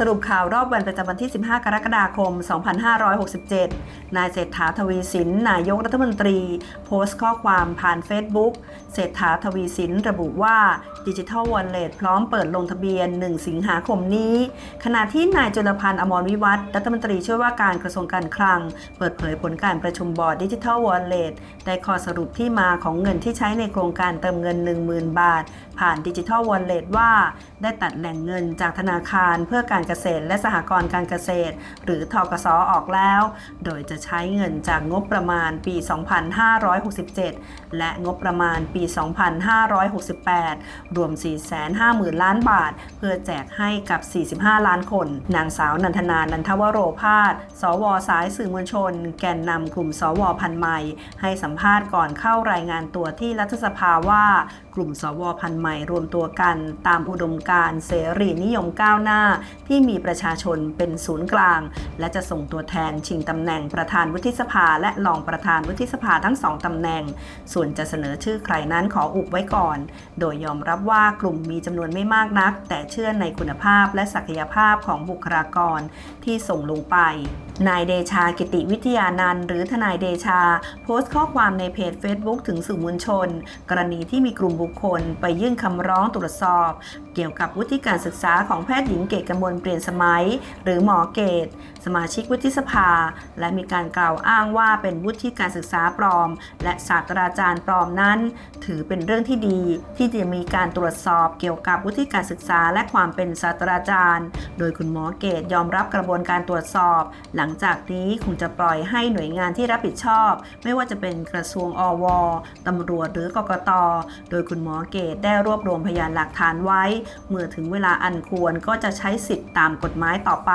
สรุปข่าวรอบวันประจำวันที่ 15 กรกฎาคม 2567 นายเศรษฐาทวีสิน นายกรัฐมนตรี โพสต์ข้อความผ่าน Facebook เศรษฐาทวีสินระบุว่าดิจิทัลวอลเล็ตพร้อมเปิดลงทะเบียน 1 สิงหาคมนี้ ขณะที่นายจุลพันธ์อมรวิวัฒรัฐมนตรีช่วยว่าการกระทรวงการคลัง เปิดเผยผลการประชุมบอร์ดดิจิทัลวอลเล็ตได้ข้อสรุปที่มาของเงินที่ใช้ในโครงการเติมเงิน 10,000 บาท ผ่านดิจิทัลวอลเล็ตว่า ได้ตัดแหล่งเงินจากธนาคารเพื่อการเกษตร และสหกรณ์การเกษตร หรือทกสออกแล้ว โดยจะใช้เงินจากงบประมาณปี 2567 และงบประมาณปี 2568 รวม 450,000 ล้านบาท เพื่อแจกให้กับ 45 ล้านคน นางสาวนันทนานันทวโรพาส สวสายสื่อมวลชน แกนนำกลุ่มสวพันใหม่ ให้สัมภาษณ์ก่อนเข้ารายงานตัวที่รัฐสภาว่ากลุ่มสวพันใหม่รวมตัวกัน ตามอุดมการเสรีนิยมก้าวหน้าที่ที่มีประชาชนเป็นศูนย์กลาง และจะส่งตัวแทนชิงตำแหน่งประธานวุฒิสภา และรองประธานวุฒิสภาทั้งสองตำแหน่ง ส่วนจะเสนอชื่อใครนั้นขออุบไว้ก่อน โดยยอมรับว่ากลุ่มมีจำนวนไม่มากนัก แต่เชื่อในคุณภาพและศักยภาพของบุคลากรที่ส่งลงไปนายเดชากิติวิทยานันหรือทนายเดชา โพสต์ข้อความในเพจ Facebook ถึงสื่อมวลชน กรณีที่มีกลุ่มบุคคล ไปยื่นคำร้องตรวจสอบ เกี่ยวกับวุฒิการศึกษาของแพทย์หญิงเกตกมลเปลี่ยนสมัย หรือหมอเกต สมาชิกวุฒิสภา และมีการกล่าวอ้างว่าเป็นวุฒิการศึกษาปลอม และศาสตราจารย์ปลอมนั้น ถือเป็นเรื่องที่ดี ที่จะมีการตรวจสอบเกี่ยวกับวุฒิการศึกษา และความเป็นศาสตราจารย์ โดยคุณหมอเกตยอมรับกระบวนการตรวจสอบ หลังจากนี้คงจะปล่อยให้หน่วยงานที่รับผิดชอบ ไม่ว่าจะเป็นกระทรวงอวตำรวจหรือกกตโดยคุณหมอเกตได้รวบรวมพยานหลักฐานไว้ เมื่อถึงเวลาอันควรก็จะใช้สิทธิ์ตามกฎหมายต่อไป